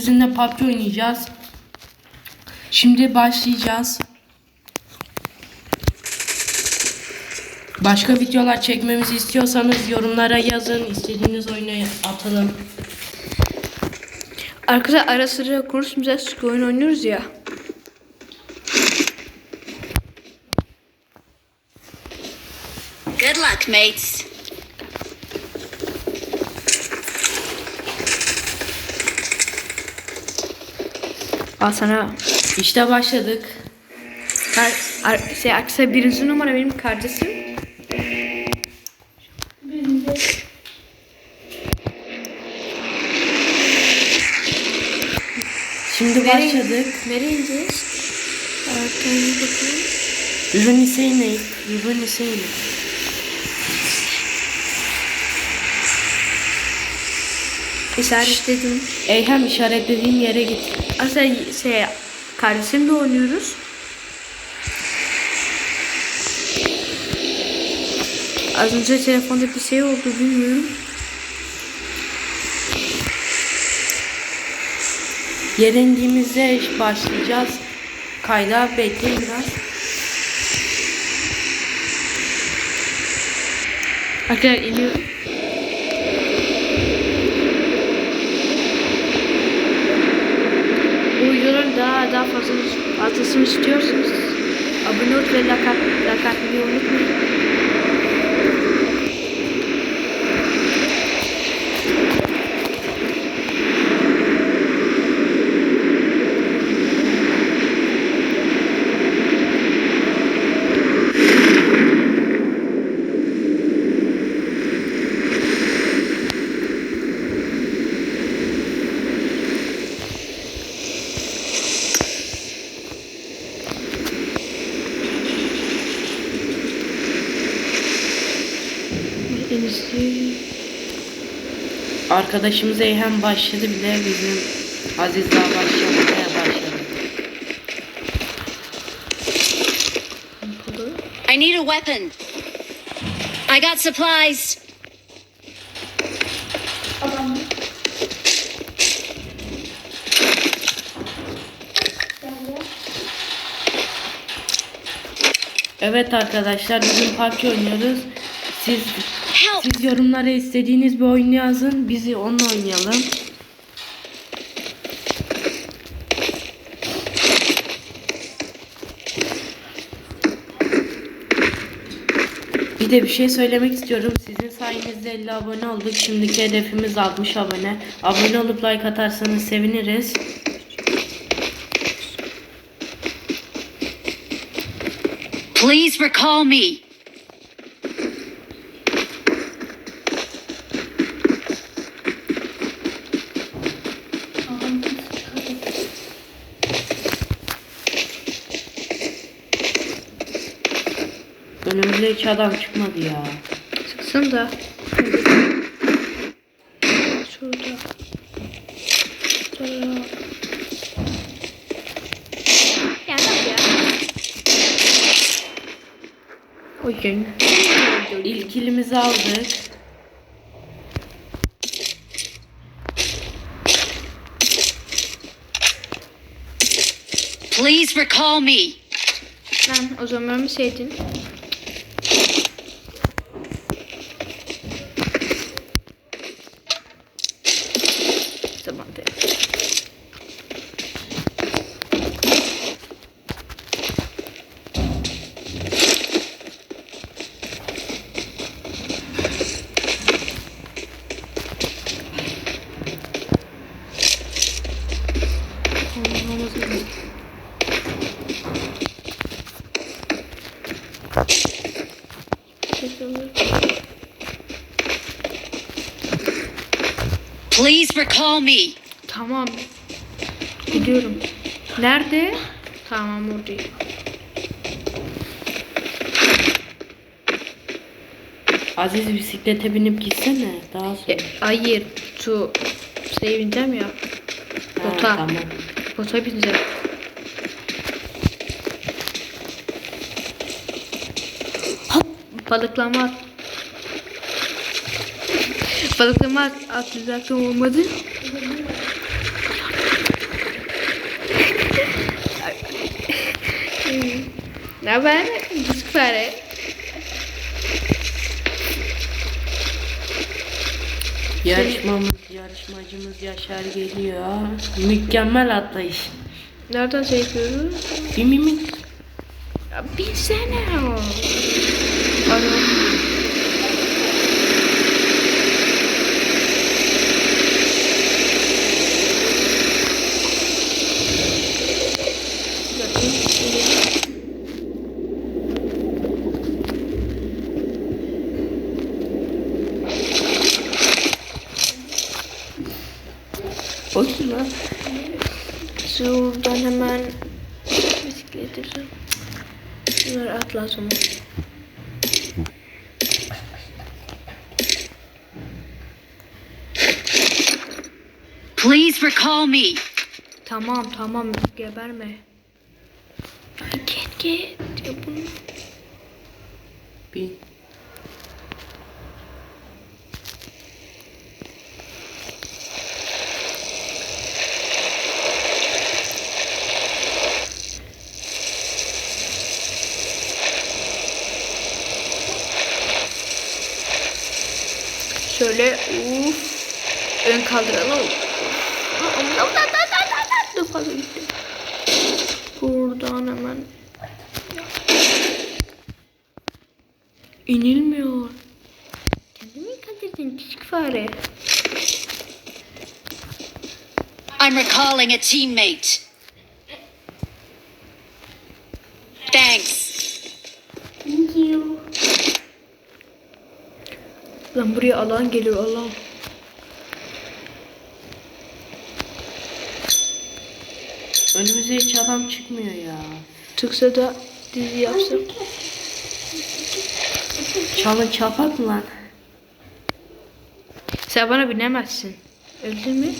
sizinle PUBG oynayacağız. Şimdi başlayacağız. Başka videolar çekmemizi istiyorsanız yorumlara yazın. İstediğiniz oyunu atalım. Arkadaşlar ara sıra konuşmayacağız çünkü oyun oynuyoruz ya. Good luck, mates. Al sana. İşte başladık. Kar, ar, şey, arkadaşlar birinci numara benim kardeşim. Şimdi başladık. Nereye ineceğiz? Arkaya bakalım. Ürün Hüseyin'e. Ürün Hüseyin'e. İşaretledim. Eyhem işaretlediğin yere git. Aslında şey, kardeşimle oynuyoruz. Az önce telefonda bir şey oldu bilmiyorum. Yere indiğimizde başlayacağız. Kayda bekleyin biraz. Arkadaşlar iniyor. Daha daha fazla fazlasını istiyorsanız abone ol ve like, like atmayı unutmayın. En iyisi Arkadaşımız Eyhem başladı bile bizim Aziz daha başlamaya başladı. I need a weapon. I got supplies. Evet arkadaşlar bugün PUBG oynuyoruz. Siz! Siz yorumlara istediğiniz bir oyun yazın. Bizi onunla oynayalım. Bir de bir şey söylemek istiyorum. Sizin sayenizde 50 abone olduk. Şimdiki hedefimiz 60 abone. Abone olup like atarsanız seviniriz. Please recall me. Önümüzde hiç adam çıkmadı ya. Çıksın da. Şurada. Şurada. Ya bak ya. Oyun. İlk kilimizi aldık. Please recall me. Lan o zaman bir şeydin. Tamam de. Olmaz. Please recall me. Tamam. Gidiyorum. Nerede? Tamam oradayım. Aziz bisiklete binip gitsene. Daha E, sonra. hayır. Şu şeye bineceğim ya. Ha, bota. tamam. Bota bineceğim. Hop. Balıklama at. Balıklama aktivizasyon olmadı. Ne haber? Düzük fare. Yarışmamız, yarışmacımız Yaşar geliyor. Mükemmel atlayış. Nereden şey çekiyoruz? Bir mimik. Bir sene. Anladım. Kim lan? Şuradan hemen bisiklet yapacağım. Bunları atla o zaman. Please recall me. Tamam tamam geberme. Git git. Ya bunu. Bir. Şöyle uf. Ön kaldıralım. Dur fazla gitti. Buradan hemen. İnilmiyor. Kendimi kandırdın küçük fare. I'm recalling a teammate. Lan buraya alan geliyor alan. Önümüze hiç adam çıkmıyor ya. Çıksa da dizi yapsam. Çalın çapak mı lan? Sen bana binemezsin. Öldün mü?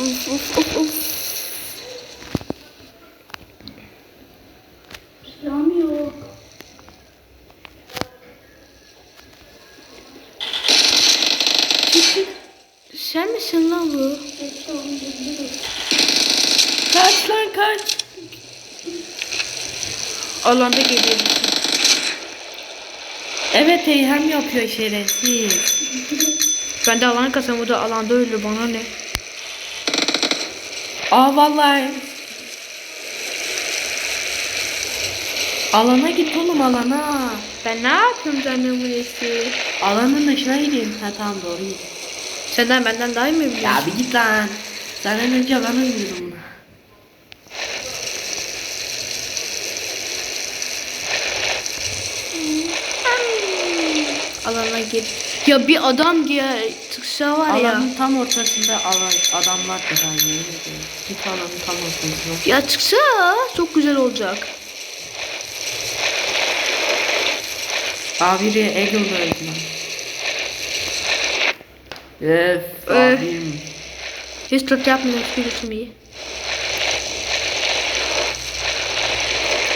Uf uf uf uf. Sen misin lan bu? Kaç lan kaç. Alanda geliyor. Evet Eyhem yapıyor şerefsiz. Ben de alan kasam o da alanda öldü bana ne? Aa vallahi. Alana git oğlum alana. Ben ne yapıyorum canım burası? Alanın dışına gideyim. Ha tamam doğru. Senden benden daha iyi mi biliyorsun? Ya bir git lan. Senden önce alana gidiyordum Alana gir. Ya bir adam diye çıksa var ya. Alanın tam ortasında alan, adamlar da var. yemin. Git alanın tam ortasına. Ya çıksa çok güzel olacak. Aa biri Eagle'da öldü lan. Öf Öf. abim. Hiç kötü yapmıyor biliyorsun iyi.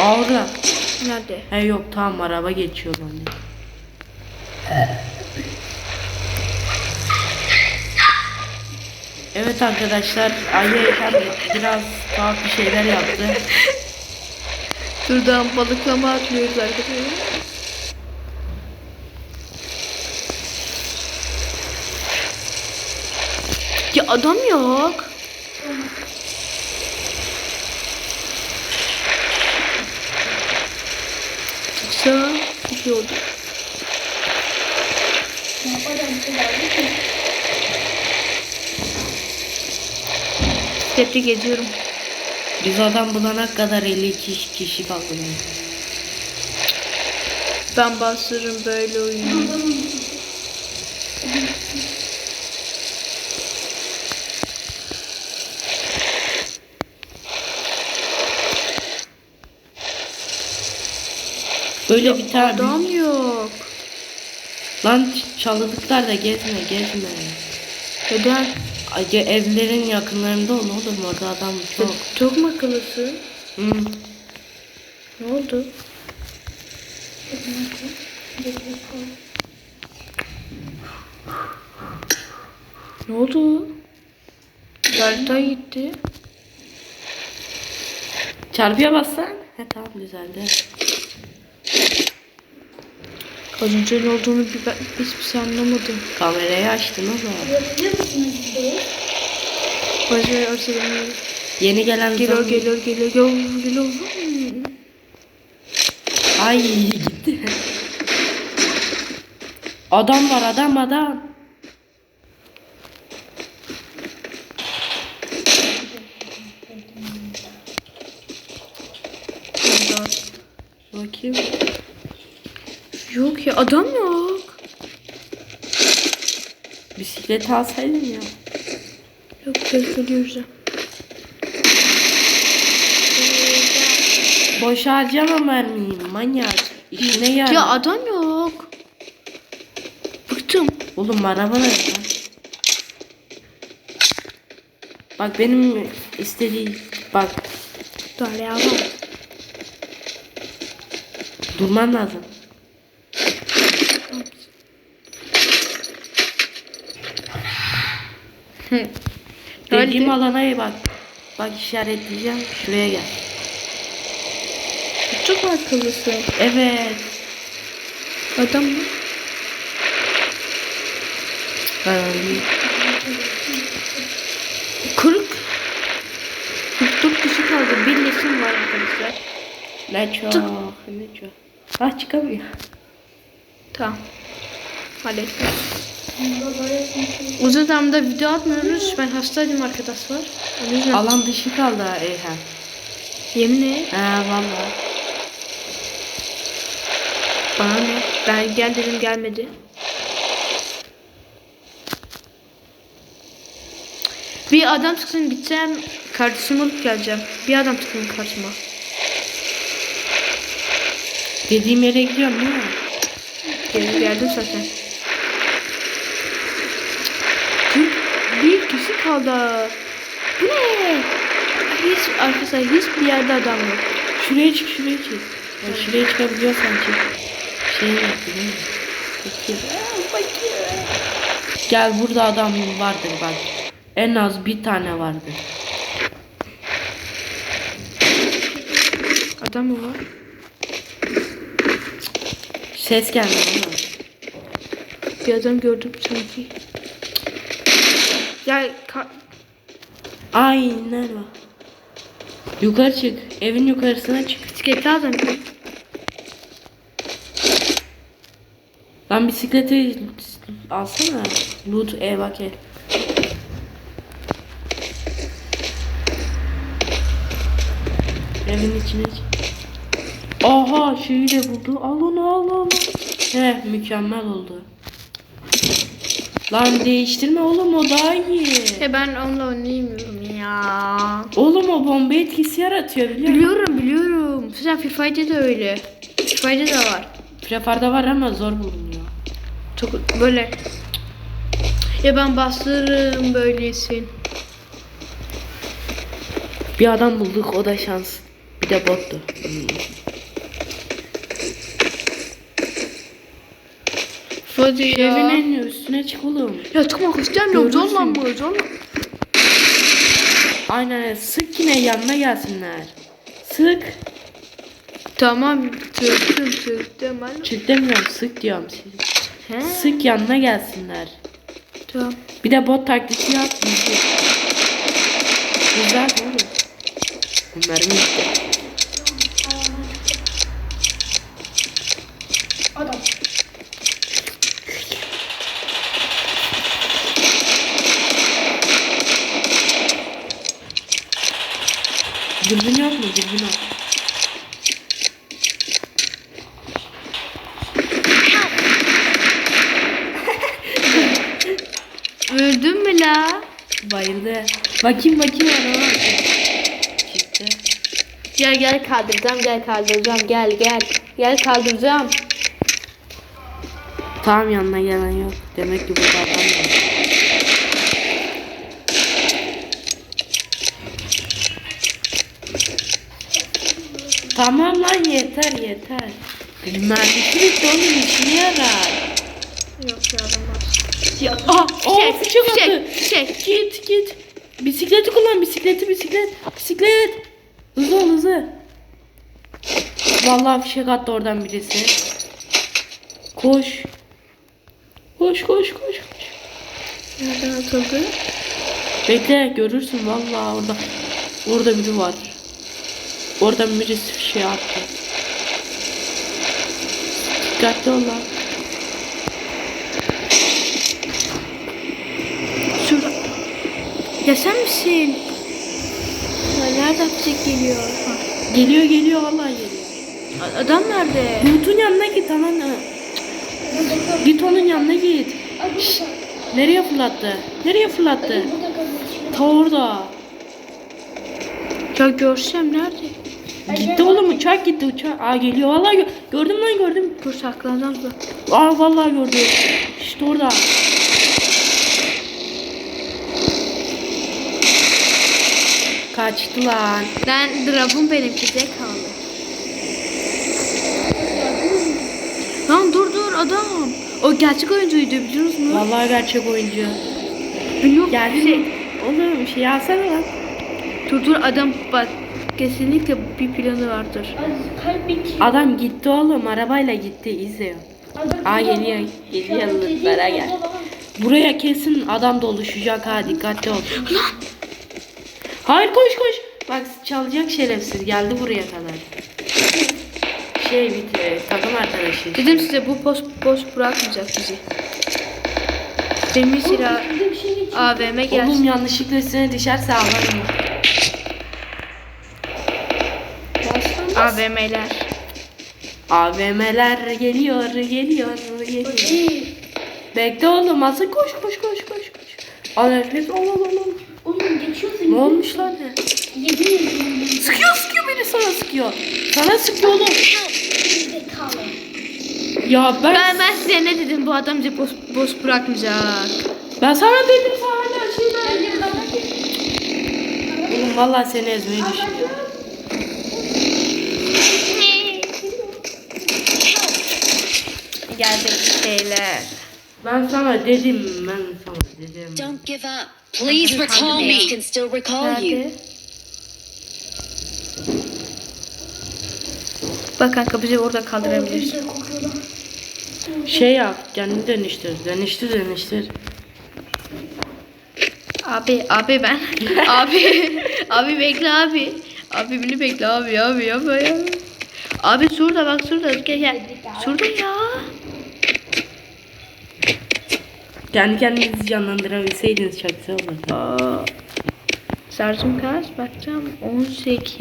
Orada. Nerede? He yok tamam araba geçiyor bende. Evet arkadaşlar Ali Eyşan biraz tuhaf bir şeyler yaptı. Şuradan balıklama atlıyoruz arkadaşlar. Ya adam yok. Çıksa çok iyi oldu. Tebrik ediyorum. Biz adam bulana kadar 52 kişi kaldı. Ben bastırırım böyle oyunu. Böyle bir tane Adam yok. lan ç- çalılıklar da gezme gezme. Neden? Ay, evlerin yakınlarında ol oğlum orada adam çok. Çok mu akıllısın? Hı. Ne oldu? Ne oldu? Harita gitti. Çarpıya bassan. He tamam düzeldi. Az önce ne olduğunu bir, ben hiçbir şey anlamadım. Kamerayı açtın ama. Başka orası geliyor. Yeni gelen Geliyor geliyor geliyor geliyor geliyor. Ay gitti. Adam var adam adam. Ya adam yok. Bisiklet alsaydın ya. Yok ya. Boş harcama mermiyi manyak. İşine yarar. Ya adam yok. Bıktım. Oğlum araba ne lan? Bak benim istediğim bak Böyle ya durman lazım. Dediğim alana iyi bak. Bak işaretleyeceğim. Şuraya gel. Çok akıllısın. Evet. Adam mı? Öldüm. Kırık. 44 kişi kaldı. Bir nesim var arkadaşlar. Ne çok. Ne çok. Ah çıkamıyor. Tamam. Hadi. Uzun zamandır video atmıyoruz. Ben hastaydım arkadaşlar. O yüzden Alan dışı kaldı ha Eyhan. yemin et. Ha valla. Bana ne? Ben gel dedim gelmedi. Bir adam çıksın gideceğim. Kardeşimi alıp geleceğim. Bir adam çıksın karşıma. Dediğim yere gidiyorum değil mi? Gel, geldim zaten. Kırk bir kişi kaldı. Bu ne? Hiç arkadaşlar hiçbir yerde adam yok. Şuraya çık şuraya çık. Ya şuraya çıkabiliyorsan çık. Şey yaptı değil mi? Fakir. Aa, fakir. Gel burada adam vardır bak. En az bir tane vardır. Adam mı var? Ses geldi ama. Bir adam gördüm sanki. Ya ka- Aynen o. Yukarı çık. Evin yukarısına çık. bisikletli adam. Lan bisikleti alsana. Loot e bak. Evin içine çık. Aha şeyi de buldu. Al onu al al. He mükemmel oldu. Lan değiştirme oğlum o daha iyi. Ya ben onunla oynayamıyorum ya. Oğlum o bomba etkisi yaratıyor biliyor musun? Biliyorum biliyorum. Sen Free Fire'de de öyle. Free Fire'de de var. Prefar'da var ama zor bulunuyor. Çok böyle. Ya ben bastırırım böylesin. Bir adam bulduk o da şans. Bir de bottu. Hadi Evin ya. en üstüne çık oğlum. Ya tamam istemiyorum. Görürsün. Aynen sık yine yanına gelsinler. Sık. Tamam. Çöktüm çöktüm. Çık demiyorum sık diyorum size. He. Sık yanına gelsinler. Tamam. Bir de bot taklidi yap. bizi. Güzel oğlum. Mı işte? Dürbün yok mu? Dürbün yok. Öldün mü la? Bayıldı. Bakayım bakayım ona. Çıktı. Gel gel kaldıracağım gel kaldıracağım gel gel. Gel kaldıracağım. Tamam yanına gelen yok. Demek ki burada adam var. Tamam lan yeter yeter. Mermisi bitti onun işine yarar. Yok ya alamaz. Ya Aa, şey, aa fişek şey, attı. şey. Git git. Bisikleti kullan bisikleti bisiklet. Bisiklet. Hızlı ol hızlı. Vallahi fişek attı oradan birisi. Koş. Koş koş koş koş. Nereden atıldı? Bekle görürsün vallahi orada. Orada biri var. Oradan birisi bir şey attı. Dikkatli ol lan. Şurada. Ya sen misin? Ya nereden fişek geliyor? Ha. Geliyor geliyor vallahi geliyor. A- Adam nerede? Bulut'un yanına git aman. Git onun yanına git. Şşt, Nereye fırlattı? Nereye fırlattı? Ta orada. Ya görsem nerede? Gitti oğlum uçak gitti uçak. Aa geliyor vallahi gö- gördüm lan gördüm. Dur saklanacağım da. Aa vallahi gördüm. İşte orada. Kaçtı lan. Ben drop'um benimki de kaldı. Lan dur dur adam. O gerçek oyuncuydu biliyor musunuz? Vallahi gerçek oyuncu. Şey. mi? Oğlum şey alsana lan. Dur dur adam bak kesinlikle bir planı vardır. Adam gitti oğlum arabayla gitti izliyor. Aa geliyor. Geliyor lootlara gel. Buraya kesin adam doluşacak ha dikkatli ol. Hayır koş koş. Bak çalacak şerefsiz geldi buraya kadar. Şey bitti takım arkadaşı. Dedim size bu boş boş bırakmayacak bizi. Demir silah AVM Oğlum gelsin. yanlışlıkla üstüne düşerse ağlarım. AVM'ler. AVM'ler geliyor geliyor geliyor. Bekle oğlum asıl koş koş koş koş koş. Al nefes al al al. al. Oğlum geçiyorsun. Ne olmuş lan? Yemin ediyorum. Sıkıyor sıkıyor beni sana sıkıyor. Sana sıkıyor oğlum. Ya ben, Ben, ben size ne dedim bu adam bizi boş, boş bırakmayacak. ben sana dedim sana hala şey ben. Oğlum vallahi seni ezmeyi düşünüyorum. Geldik şeyler. Ben sana dedim ben sana dedim. Don't give up. Please recall me. I can still recall you. Bak kanka bizi orada kaldırabilir. Şey yap kendini dönüştür. Dönüştür dönüştür. Abi abi ben. abi abi bekle abi. Abi beni bekle abi abi abi abi. Abi şurada bak şurada gel gel. Şurada ya. Kendi kendinizi canlandırabilseydiniz çok güzel olurdu. Aa, şarjım kaç? Bakacağım. 18.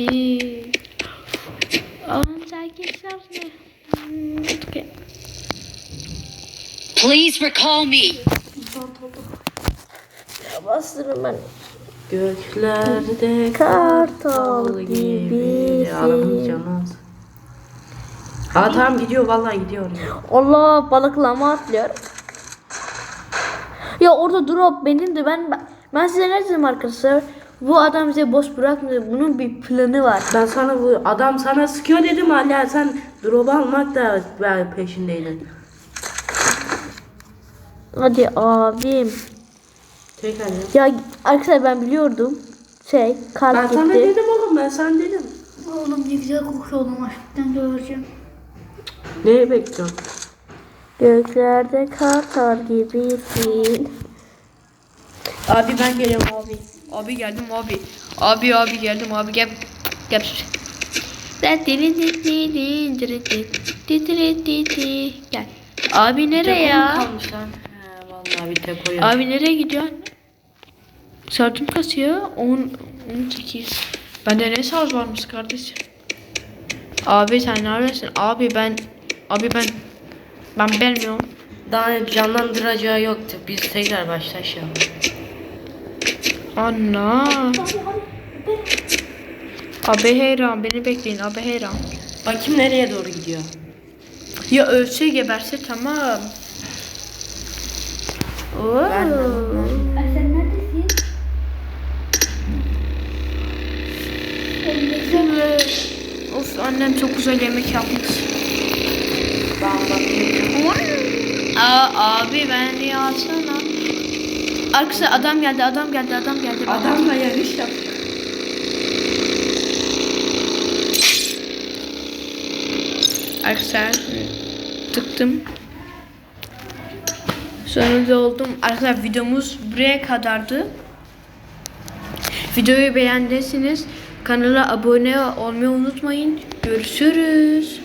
18 şarj? Hmm, okey. Please recall me. Bastırın ben. Göklerde Kartal. Adamın canı az. Aa tamam gidiyor vallahi gidiyor. Allah balıklama atlıyor. Ya orada drop benim de ben ben size ne dedim arkadaşlar? Bu adam bize boş bırakmıyor. Bunun bir planı var. Ben sana bu adam sana sıkıyor dedim hala sen drop almak da peşindeydin. Hadi abim. Tek hadi. Ya arkadaşlar ben biliyordum. Şey kalp Ben gitti. sana dedim oğlum ben sana dedim. Oğlum ne güzel kokuyor oğlum aşktan göreceğim. Neyi bekliyorsun? Göklerde kartal gibisin. Abi ben geliyorum abi. Abi geldim abi. Abi abi geldim abi gel. Gel. Gel. Abi nereye ya? Vallahi bir tek o yok. Abi nereye gidiyorsun? Şarjım kasıyor. 10 18. Bende ne şarj varmış kardeşim? Abi sen neredesin? Abi ben abi ben ben bilmiyorum. Daha canlandıracağı yoktu. Biz tekrar başlayalım. Anna. Abi heyran beni bekleyin abi heyran. Bakayım nereye doğru gidiyor. Ya ölse geberse tamam. Oo. Ay sen neredesin? Evet. Of annem çok güzel yemek yapmış. Aa, abi ben niye alsana? Arkadaşlar adam geldi, adam geldi, adam geldi. Adamla yarış yap. Arkadaşlar tıktım. Sonunda oldum. Arkadaşlar videomuz buraya kadardı. Videoyu beğendiyseniz kanala abone olmayı unutmayın. Görüşürüz.